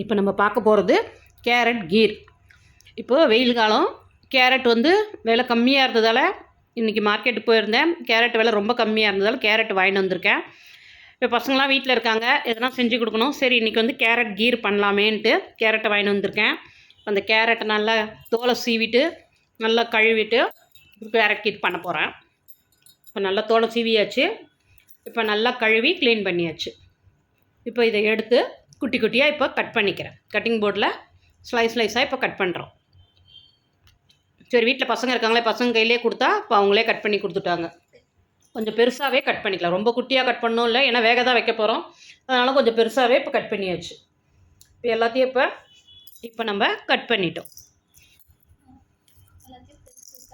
இப்போ நம்ம பார்க்க போகிறது கேரட் கீர். இப்போது வெயில் காலம் கேரட் வந்து விலை கம்மியாக இருந்ததால் இன்றைக்கி மார்க்கெட்டுக்கு போயிருந்தேன். கேரட் விலை ரொம்ப கம்மியாக இருந்ததால் கேரட் வாங்கிட்டு வந்திருக்கேன். இப்போ பசங்களாம் வீட்டில் இருக்காங்க எதனா செஞ்சு கொடுக்கணும். சரி இன்றைக்கி வந்து கேரட் கீர் பண்ணலாமேன்ட்டு கேரட்டை வாங்கிட்டு வந்திருக்கேன். அந்த கேரட்டை நல்லா தோலை சீவிட்டு நல்லா கழுவிட்டு கேரட் கீர் பண்ண போகிறேன். இப்போ நல்லா தோலை சீவியாச்சு. இப்போ நல்லா கழுவி க்ளீன் பண்ணியாச்சு. இப்போ இதை எடுத்து குட்டி குட்டியாக இப்போ கட் பண்ணிக்கிறேன். கட்டிங் போர்டில் ஸ்லைஸ் ஸ்லைஸாக இப்போ கட் பண்ணுறோம் சரி வீட்டில் பசங்க இருக்காங்களே பசங்க கையிலே கொடுத்தா இப்போ அவங்களே கட் பண்ணி கொடுத்துட்டாங்க. கொஞ்சம் பெருசாகவே கட் பண்ணிக்கலாம். ரொம்ப குட்டியாக கட் பண்ணணும் இல்லை ஏன்னா வேக தான் வைக்க போகிறோம் அதனால் கொஞ்சம் பெருசாகவே இப்போ கட் பண்ணியாச்சு. இப்போ எல்லாத்தையும் இப்போ இப்போ நம்ம கட் பண்ணிட்டோம்.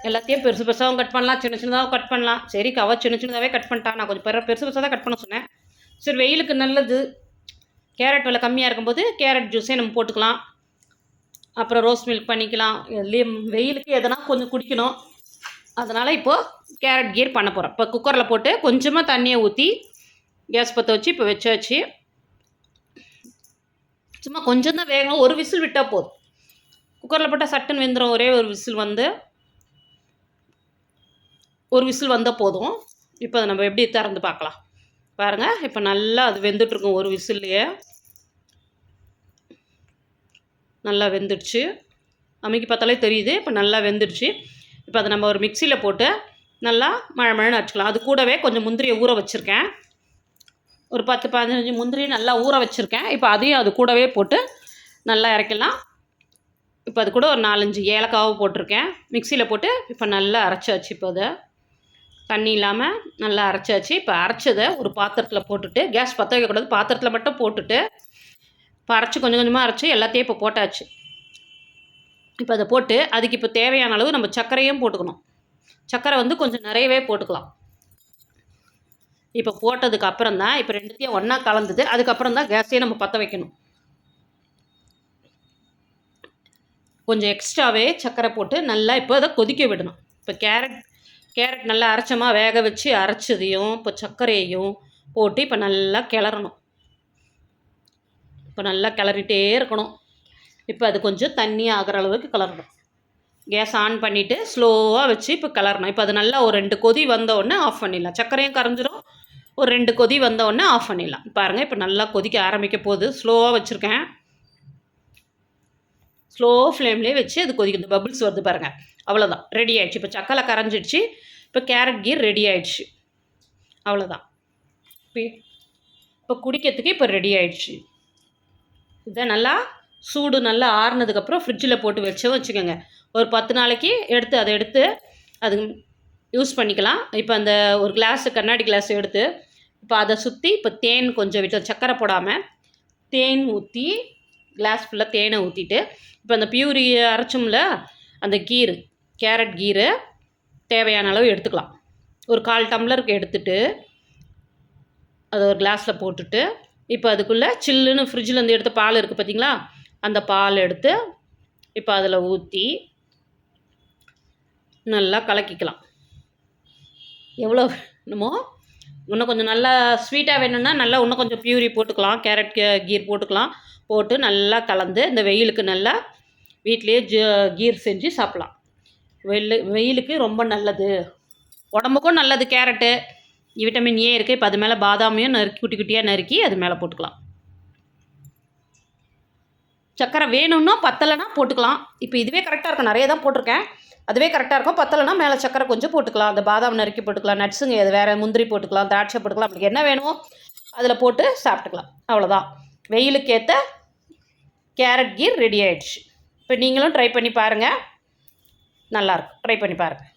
எல்லாத்தையும் பெருசு பெருசாகவும் கட் பண்ணலாம். சின்ன சின்னதாகவும் கட் பண்ணலாம். சரி கவ சின்ன சின்னதாகவே கட் பண்ணிட்டான் நான் கொஞ்சம் பெரு பெருசு பெருசாக தான் கட் பண்ண சொன்னேன். சரி வெயிலுக்கு நல்லது. கேரட் விலை கம்மியாக இருக்கும்போது கேரட் ஜூஸே நம்ம போட்டுக்கலாம். அப்புறம் ரோஸ் மில்க் பண்ணிக்கலாம். இதுலேயும் வெயிலுக்கு எதனா கொஞ்சம் குடிக்கணும். அதனால் இப்போது கேரட் கீர் பண்ண போகிறோம் இப்போ குக்கரில் போட்டு கொஞ்சமாக தண்ணியை ஊற்றி கேஸ் பற்ற வச்சு இப்போ வச்சாச்சு. சும்மா கொஞ்சம் தான் வேகணும். ஒரு விசில் விட்டால் போதும். குக்கரில் போட்டால் சட்டுன்னு வெந்துடும் ஒரே ஒரு விசில் வந்து ஒரு விசில் வந்தால் போதும். இப்போ அதை நம்ம எப்படி திறந்து பார்க்கலாம். பாருங்கள் இப்போ நல்லா அது வெந்துட்டுருக்கும் ஒரு விசில்லையே நல்லா வெந்துடுச்சு. அமைக்கி பார்த்தாலே தெரியுது இப்போ நல்லா வெந்துடுச்சு. இப்போ அதை நம்ம ஒரு மிக்சியில் போட்டு நல்லா மழை மழைன்னு அடிச்சுக்கலாம் அது கூடவே கொஞ்சம் முந்திரியை ஊற வச்சுருக்கேன். ஒரு பத்து பதினஞ்சு முந்திரி நல்லா ஊற வச்சுருக்கேன். இப்போ அதையும் அது கூடவே போட்டு நல்லா இறக்கலாம் இப்போ அது கூட ஒரு நாலஞ்சு ஏலக்காவும் போட்டிருக்கேன். மிக்சியில் போட்டு இப்போ நல்லா அரைச்சாச்சு இப்போ அதை. தண்ணி இல்லாமல் நல்லா அரைச்சாச்சு. இப்போ அரைச்சதை ஒரு பாத்திரத்தில் போட்டுட்டு கேஸ் பற்ற வைக்கக்கூடாது பாத்திரத்தில் மட்டும் போட்டுட்டு இப்போ அரைச்சி கொஞ்சம் கொஞ்சமாக அரைச்சி எல்லாத்தையும் இப்போ போட்டாச்சு. இப்போ அதை போட்டு அதுக்கு இப்போ தேவையான அளவு நம்ம சர்க்கரையும் போட்டுக்கணும். சர்க்கரை வந்து கொஞ்சம் நிறையவே போட்டுக்கலாம். இப்போ போட்டதுக்கு அப்புறம் தான் இப்போ ரெண்டுத்தையும் ஒன்றா கலந்தது. அதுக்கப்புறம் தான் கேஸையே நம்ம பற்ற வைக்கணும். கொஞ்சம் எக்ஸ்ட்ராவே சர்க்கரை போட்டு நல்லா இப்போ அதை கொதிக்க விடணும். இப்போ கேரட் கேரட் நல்லா அரைச்சமாக வேக வச்சு அரைச்சதையும் இப்போ சர்க்கரையையும் போட்டு இப்போ நல்லா கிளறணும். இப்போ நல்லா கிளறிட்டே இருக்கணும். இப்போ அது கொஞ்சம் தண்ணி ஆகிற அளவுக்கு கிளறணும். கேஸ் ஆன் பண்ணிவிட்டு ஸ்லோவாக வச்சு இப்போ கிளறணும். இப்போ அது நல்லா ஒரு ரெண்டு கொதி வந்தோடனே ஆஃப் பண்ணிடலாம். சர்க்கரையும் கரைஞ்சிரும். ஒரு ரெண்டு கொதி வந்தோடனே ஆஃப் பண்ணிடலாம். பாருங்கள் இப்போ நல்லா கொதிக்க ஆரம்பிக்க போகுது. ஸ்லோவாக வச்சுருக்கேன். ஸ்லோ ஃப்ளேம்லேயே வச்சு அது கொதிக்குது. பபிள்ஸ் வருது பாருங்கள் அவ்வளோதான் ரெடி ஆகிடுச்சு இப்போ சக்கரை கரைஞ்சிடுச்சு. இப்போ கேரட் கீர் ரெடி ஆகிடுச்சு அவ்வளோதான் இப்போ குடிக்கிறதுக்கு இப்போ ரெடி ஆகிடுச்சு இதை நல்லா சூடு நல்லா ஆறுனதுக்கப்புறம் ஃப்ரிட்ஜில் போட்டு வச்சு வச்சுக்கோங்க. ஒரு பத்து நாளைக்கு எடுத்து அதை எடுத்து அது யூஸ் பண்ணிக்கலாம். இப்போ அந்த ஒரு கிளாஸ் கண்ணாடி கிளாஸ் எடுத்து இப்போ அதை சுற்றி இப்போ தேன் கொஞ்சம் விட்டு சக்கரை போடாமல் தேன் ஊற்றி கிளாஸ் ஃபுல்லாக தேனை ஊற்றிட்டு இப்போ அந்த பியூரி அரைச்சோம்ல அந்த கீரு கேரட் கீரு தேவையான அளவு எடுத்துக்கலாம். ஒரு கால் டம்ளருக்கு எடுத்துட்டு அதை ஒரு கிளாஸில் போட்டுட்டு இப்போ அதுக்குள்ளே சில்லுன்னு ஃப்ரிட்ஜில் எடுத்த பால் இருக்குது பார்த்தீங்களா அந்த பால் எடுத்து இப்போ அதில் ஊற்றி நல்லா கலக்கிக்கலாம். எவ்வளோ வேணுமோ இன்னும் கொஞ்சம் நல்லா ஸ்வீட்டாக வேணும்னா நல்லா இன்னும் கொஞ்சம் பியூரி போட்டுக்கலாம் கேரட் கீர் போட்டுக்கலாம் போட்டு நல்லா கலந்து இந்த வெயிலுக்கு நல்லா வீட்லேயே ஜ கீர் செஞ்சு சாப்பிட்லாம். வெயில் வெயிலுக்கு ரொம்ப நல்லது. உடம்புக்கும் நல்லது கேரட்டு விட்டமின் ஏ இருக்குது இப்போ அது மேலே பாதாமையும் நறுக்கி குட்டி குட்டியாக நறுக்கி அது மேலே போட்டுக்கலாம். சக்கரை வேணும்னா பத்தலைனா போட்டுக்கலாம். இப்போ இதுவே கரெக்டாக இருக்கும். நிறைய தான் போட்டிருக்கேன். அதுவே கரெக்டாக இருக்கும். பத்தலைனா மேலே சக்கரை கொஞ்சம் போட்டுக்கலாம். அந்த பாதாம் நறுக்கி போட்டுக்கலாம். நட்ஸுங்க எது வேறு முந்திரி போட்டுக்கலாம். திராட்சை போட்டுக்கலாம். அப்படி என்ன வேணுமோ அதில் போட்டு சாப்பிட்டுக்கலாம். அவ்வளோதான் வெயிலுக்கு ஏற்ற கேரட் கீர் ரெடி ஆகிடுச்சு இப்போ நீங்களும் ட்ரை பண்ணி பாருங்கள் நல்லாயிருக்கும் ட்ரை பண்ணி பாருங்கள்